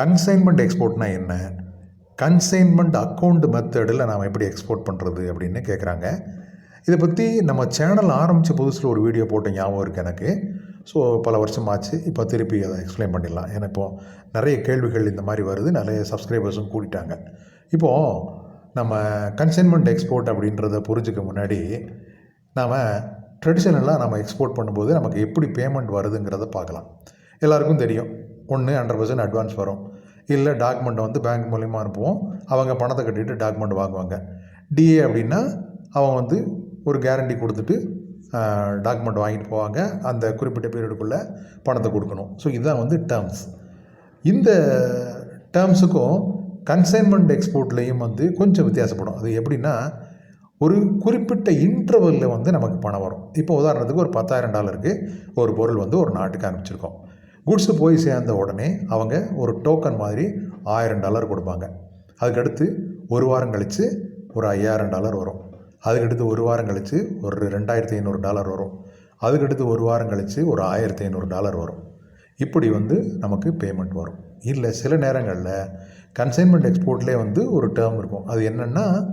Consignment எக்ஸ்போர்ட்னா என்ன? Consignment account மெத்தடில் நாம் எப்படி எக்ஸ்போர்ட் பண்ணுறது அப்படின்னு கேட்குறாங்க இதை பற்றி நம்ம சேனல் ஆரம்பித்த புதுசில் ஒரு வீடியோ போட்ட ஞாபகம் இருக்குது எனக்கு. ஸோ பல வருஷம் ஆச்சு இப்போ திருப்பி அதை எக்ஸ்பிளைன் பண்ணிடலாம். ஏன்னா இப்போது நிறைய கேள்விகள் இந்த மாதிரி வருது. நிறைய சப்ஸ்கிரைபர்ஸும் கூட்டிட்டாங்க இப்போது நம்ம கன்சைன்மெண்ட் எக்ஸ்போர்ட் அப்படின்றத புரிஞ்சுக்க முன்னாடி நாம் ட்ரெடிஷ்னலாக நம்ம எக்ஸ்போர்ட் பண்ணும்போது நமக்கு எப்படி பேமெண்ட் வருதுங்கிறத பார்க்கலாம். எல்லாருக்கும் தெரியும். ஒன்று ஹண்ட்ரட் பர்சன்ட் அட்வான்ஸ் வரும். இல்லை டாக்குமெண்ட்டை வந்து பேங்க் மூலிமா அனுப்புவோம். அவங்க பணத்தை கட்டிட்டு டாக்குமெண்ட் வாங்குவாங்க. டிஏ அப்படின்னா அவங்க வந்து ஒரு கேரண்டி கொடுத்துட்டு டாக்குமெண்ட் வாங்கிட்டு போவாங்க. அந்த குறிப்பிட்ட பீரியடுக்குள்ளே பணத்தை கொடுக்கணும். ஸோ இதுதான் வந்து டேர்ம்ஸ் இந்த டேர்ம்ஸுக்கும் கன்சைன்மெண்ட் எக்ஸ்போர்ட்லேயும் வந்து கொஞ்சம் வித்தியாசப்படும். அது எப்படின்னா ஒரு குறிப்பிட்ட இன்டர்வலில் வந்து நமக்கு பணம் வரும். இப்போ உதாரணத்துக்கு ஒரு பத்தாயிரம் டாலருக்கு ஒரு பொருள் வந்து ஒரு நாட்டுக்கு அனுப்பிச்சிருக்கோம். குட்ஸு போய் சேர்ந்த உடனே அவங்க ஒரு டோக்கன் மாதிரி ஆயிரம் டாலர் கொடுப்பாங்க. அதுக்கடுத்து ஒரு வாரம் கழித்து ஒரு ஐயாயிரம் டாலர் வரும். அதுக்கடுத்து ஒரு வாரம் கழித்து ஒரு ரெண்டாயிரத்தி ஐநூறு டாலர் வரும். அதுக்கடுத்து ஒரு வாரம் கழித்து ஒரு ஆயிரத்தி ஐநூறு டாலர் வரும். இப்படி வந்து நமக்கு பேமெண்ட் வரும். இல்லை சில நேரங்களில் கன்சைன்மெண்ட் எக்ஸ்போர்ட்லேயே வந்து ஒரு டேர்ம் இருக்கும். அது என்னென்னா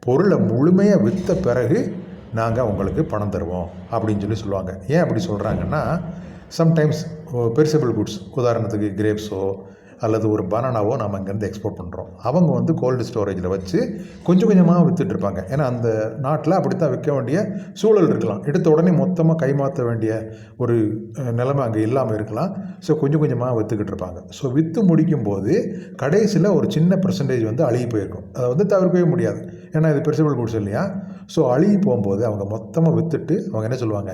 பொருளை முழுமையாக விற்ற பிறகு நாங்கள் உங்களுக்கு பணம் தருவோம் அப்படின்னு சொல்லி சொல்லுவாங்க. ஏன் அப்படி சொல்கிறாங்கன்னா சம்டைம்ஸ் பெரிசபிள் குட்ஸ் உதாரணத்துக்கு கிரேப்ஸோ அல்லது ஒரு பனானாவோ நம்ம இங்கேருந்து எக்ஸ்போர்ட் பண்ணுறோம் அவங்க வந்து கோல்டு ஸ்டோரேஜில் வச்சு கொஞ்சம் கொஞ்சமாக விற்றுட்ருப்பாங்க ஏன்னா அந்த நாட்டில் அப்படித்தான் விற்க வேண்டிய சூழல் இருக்கலாம். எடுத்த உடனே மொத்தமாக கைமாற்ற வேண்டிய ஒரு நிலைமை அங்கே இல்லாமல் இருக்கலாம். ஸோ கொஞ்சம் கொஞ்சமாக விற்றுக்கிட்டு இருப்பாங்க. ஸோ விற்று முடிக்கும்போது கடைசியில் ஒரு சின்ன பர்சன்டேஜ் வந்து அழுகி போயிருக்கும். அதை வந்து தவிர்க்கவே முடியாது. ஏன்னா இது பெருசிபிள் குட்ஸ் இல்லையா? ஸோ அழுகி போகும்போது அவங்க மொத்தமாக விற்றுட்டு அவங்க என்ன சொல்லுவாங்க?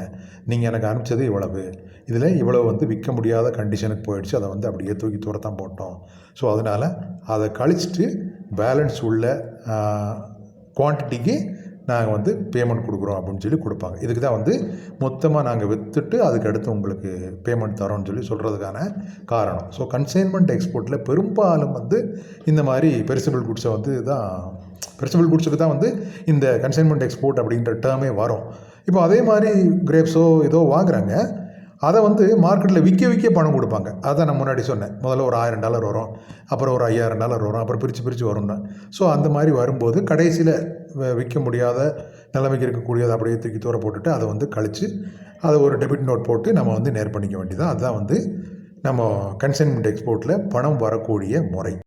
நீங்கள் எனக்கு அனுப்பிச்சது இவ்வளவு. இதில் இவ்வளவு வந்து விற்க முடியாத கண்டிஷனுக்கு போயிடுச்சு. அதை வந்து அப்படியே தூக்கி தூரத்தான் போட்டோம் ஸோ அதனால் அதை கழிச்சிட்டு பேலன்ஸ் உள்ள குவான்டிட்டிக்கு நாங்கள் வந்து பேமெண்ட் கொடுக்குறோம் அப்படின்னு சொல்லி கொடுப்பாங்க. இதுக்கு தான் வந்து மொத்தமாக நாங்கள் விற்றுட்டு அதுக்கு அடுத்து உங்களுக்கு பேமெண்ட் தரோம்னு சொல்லி சொல்கிறதுக்கான காரணம். ஸோ கன்சைன்மெண்ட் எக்ஸ்போர்ட்டில் பெரும்பாலும் வந்து இந்த மாதிரி பெரிசபிள் குட்ஸை வந்து தான் பெரிசபிள் குட்ஸுக்கு தான் வந்து இந்த கன்சைன்மெண்ட் எக்ஸ்போர்ட் அப்படின்ற டேர்மே வரும். இப்போ அதே மாதிரி கிரேப்ஸோ ஏதோ வாங்குறாங்க. அதை வந்து மார்க்கெட்டில் விற்க விற்க பணம் கொடுப்பாங்க. அதை நான் முன்னாடி சொன்னேன். முதல்ல ஒரு ஆயிரம் டாலர் வரும். அப்புறம் ஒரு ஐயாயிரம் டாலர் வரும். அப்புறம் பிரித்து பிரித்து வரும்னு. ஸோ அந்த மாதிரி வரும்போது கடைசியில் விற்க முடியாத நிலைமைக்கு இருக்கக்கூடியதை அப்படியே தூக்கி தூர போட்டுட்டு அதை வந்து கழித்து அதை ஒரு டெபிட் நோட் போட்டு நம்ம வந்து நேர் பண்ணிக்க வேண்டியதான் அதுதான் வந்து நம்ம கன்சைன்மெண்ட் எக்ஸ்போர்ட்டில் பணம் வரக்கூடிய முறை.